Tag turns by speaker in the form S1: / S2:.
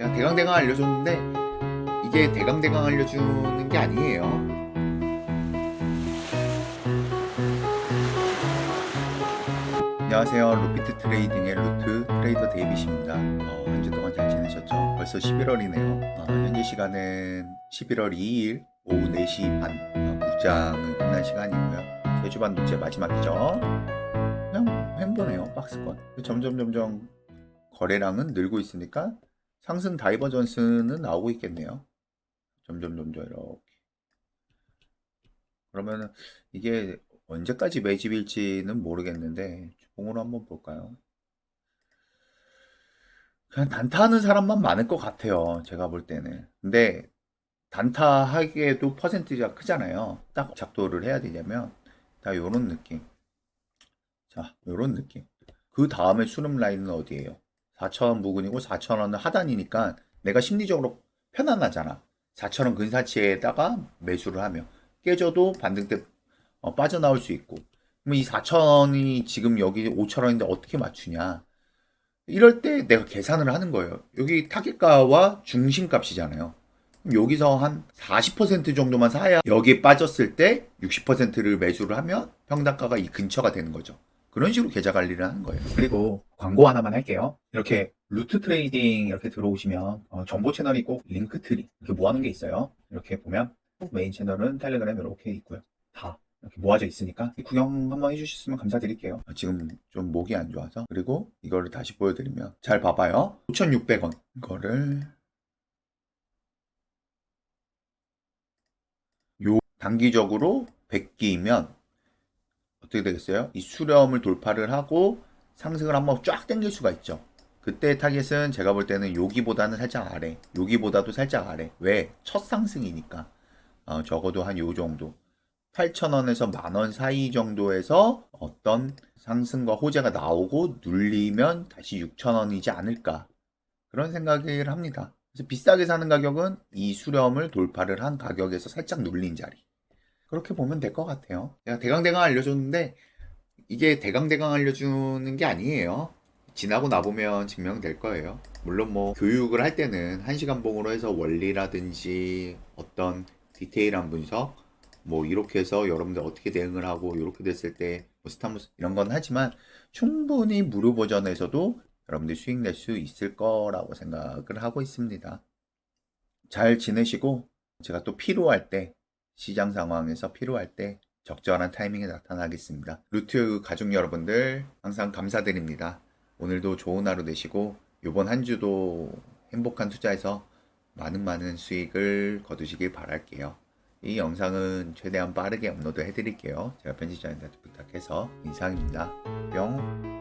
S1: 그냥 대강대강 알려줬는데 이게 대강대강 알려주는 게 아니에요. 안녕하세요. 루피트 트레이딩의 루트 트레이더 데이빗입니다. 어, 한주 동안 잘 지내셨죠? 벌써 11월이네요. 현재 시간은 11월 2일 오후 4시 반. 어, 국장은 끝난 시간이고요. 제주 반도체 마지막이죠. 그냥 횡보네요. 박스권. 점점 점점 거래량은 늘고 있으니까 상승 다이버전스는 나오고 있겠네요. 점점 점점 이렇게. 그러면 이게 언제까지 매집일지는 모르겠는데 주봉으로 한번 볼까요? 그냥 단타하는 사람만 많을 것 같아요. 제가 볼 때는. 근데 단타하기에도 퍼센티지가 크잖아요. 딱 작도를 해야 되냐면 다 요런 느낌. 자, 요런 느낌. 그 다음에 수렴 라인은 어디예요? 4,000원 부근이고 4,000원은 하단이니까 내가 심리적으로 편안하잖아. 4,000원 근사치에다가 매수를 하면 깨져도 반등 때 어, 빠져나올 수 있고 그럼 이 4,000원이 지금 여기 5,000원인데 어떻게 맞추냐 이럴 때 내가 계산을 하는 거예요. 여기 타깃가와 중심값이잖아요. 여기서 한 40% 정도만 사야 여기에 빠졌을 때 60%를 매수를 하면 평단가가 이 근처가 되는 거죠. 그런 식으로 계좌 관리를 하는 거예요.
S2: 그리고 광고 하나만 할게요. 이렇게 루트 트레이딩 이렇게 들어오시면 어, 정보 채널이 꼭 링크 트리 이렇게 모아놓은 게 있어요. 이렇게 보면 메인 채널은 텔레그램 이렇게 있고요. 다 이렇게 모아져 있으니까 구경 한번 해주셨으면 감사드릴게요.
S1: 아, 지금 좀 목이 안 좋아서 그리고 이거를 다시 보여드리면 잘 봐봐요 5,600원 이거를 요 단기적으로 100기면 어떻게 되겠어요? 이 수렴을 돌파를 하고 상승을 한번 쫙 당길 수가 있죠 그때 타겟은 제가 볼 때는 여기보다는 살짝 아래 여기보다도 살짝 아래 왜? 첫 상승이니까 어, 적어도 한 요 정도 8,000원에서 만원 사이 정도에서 어떤 상승과 호재가 나오고 눌리면 다시 6,000원이지 않을까. 그런 생각을 합니다. 그래서 비싸게 사는 가격은 이 수렴을 돌파를 한 가격에서 살짝 눌린 자리. 그렇게 보면 될 것 같아요. 제가 대강대강 알려줬는데 이게 대강대강 알려주는 게 아니에요. 지나고 나보면 증명될 거예요. 물론 뭐 교육을 할 때는 1시간 봉으로 해서 원리라든지 어떤 디테일한 분석 뭐 이렇게 해서 여러분들 어떻게 대응을 하고 이렇게 됐을 때 뭐 스타무스 이런 건 하지만 충분히 무료 버전에서도 여러분들 수익 낼 수 있을 거라고 생각을 하고 있습니다. 잘 지내시고 제가 또 필요할 때 시장 상황에서 필요할 때 적절한 타이밍에 나타나겠습니다. 루트 가족 여러분들 항상 감사드립니다. 오늘도 좋은 하루 되시고 이번 한 주도 행복한 투자에서 많은 많은 수익을 거두시길 바랄게요. 이 영상은 최대한 빠르게 업로드 해드릴게요. 제가 편집자님한테 부탁해서 이상입니다. 뿅.